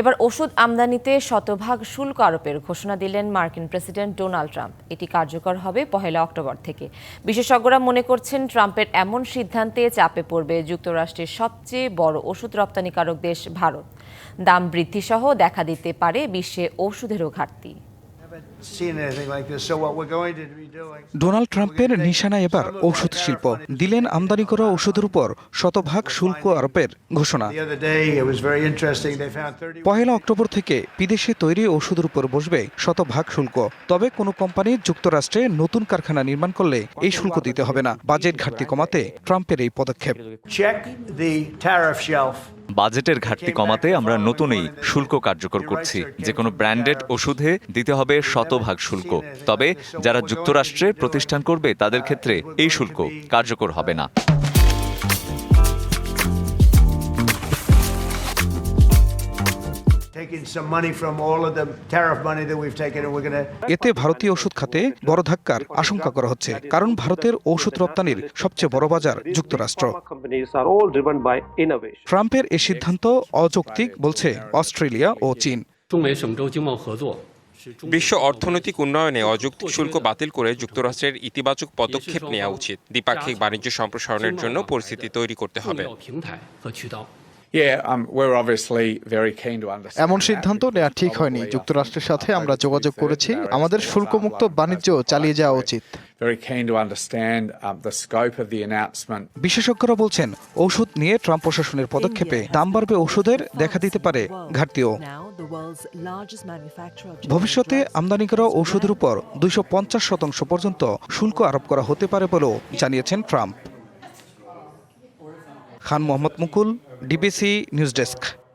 এবার ওষুধ আমদানিতে শতভাগ শুল্ক আরোপের ঘোষণা দিলেন মার্কিন প্রেসিডেন্ট ডোনাল্ড ট্রাম্প। এটি কার্যকর হবে পহেলা অক্টোবর থেকে। বিশেষজ্ঞরা মনে করছেন, ট্রাম্পের এমন সিদ্ধান্তে চাপে পড়বে যুক্তরাষ্ট্রের সবচেয়ে বড় ওষুধ রপ্তানিকারক দেশ ভারত। দাম বৃদ্ধিসহ দেখা দিতে পারে বিশ্বে ওষুধেরও ঘাটতি। ডোনাল্ড ট্রাম্পের নিশানা এবার ঔষধ শিল্প। দিলেন আমদানি করা ওষুধের উপর শতভাগ শুল্ক আরোপের ঘোষণা। The other day, it was very interesting. They found 30. পহেলা অক্টোবর থেকে বিদেশে তৈরি ওষুধের উপর বসবে শতভাগ শুল্ক। তবে কোনো কোম্পানি যুক্তরাষ্ট্রে নতুন কারখানা নির্মাণ করলে এই শুল্ক দিতে হবে না। বাজেট ঘাটতি কমাতে ট্রাম্পের এই পদক্ষেপ। বাজেটের ঘাটতি কমাতে আমরা নতুনই এই শুল্ক কার্যকর করছি যে কোনো ব্র্যান্ডেড ওষুধে দিতে হবে শতভাগ শুল্ক। তবে যারা যুক্তরাষ্ট্রে প্রতিষ্ঠান করবে তাদের ক্ষেত্রে এই শুল্ক কার্যকর হবে না। এতে ভারতীয় ওষুধ খাতে বড় ধাক্কার আশঙ্কা করা হচ্ছে কারণ ভারতের ওষুধ রপ্তানির সবচেয়ে বড় বাজার যুক্তরাষ্ট্র। ট্রাম্পের এ সিদ্ধান্ত অযৌক্তিক বলছে অস্ট্রেলিয়া ও চীন। বিশ্ব অর্থনৈতিক উন্নয়নে অযৌক্তিক শুল্ক বাতিল করে যুক্তরাষ্ট্রের ইতিবাচক পদক্ষেপ নেওয়া উচিত। দ্বিপাক্ষিক বাণিজ্য সম্প্রসারণের জন্য পরিস্থিতি তৈরি করতে হবে। এমন সিদ্ধান্ত নেওয়া ঠিক হয়নি। যুক্তরাষ্ট্রের সাথে আমরা যোগাযোগ করেছি। আমাদের শুল্কমুক্ত বাণিজ্য চালিয়ে যাওয়া উচিত। বিশেষজ্ঞরা বলছেন ঔষধ নিয়ে ট্রাম্প প্রশাসনের পদক্ষেপে দাম বাড়বে ওষুধের দেখা দিতে পারে ঘাটতিও। ভবিষ্যতে আমদানি করা ওষুধের উপর দুইশো পঞ্চাশ শতাংশ পর্যন্ত শুল্ক আরোপ করা হতে পারে বলেও জানিয়েছেন Trump. Khan Mohammad Mukul DBC news desk.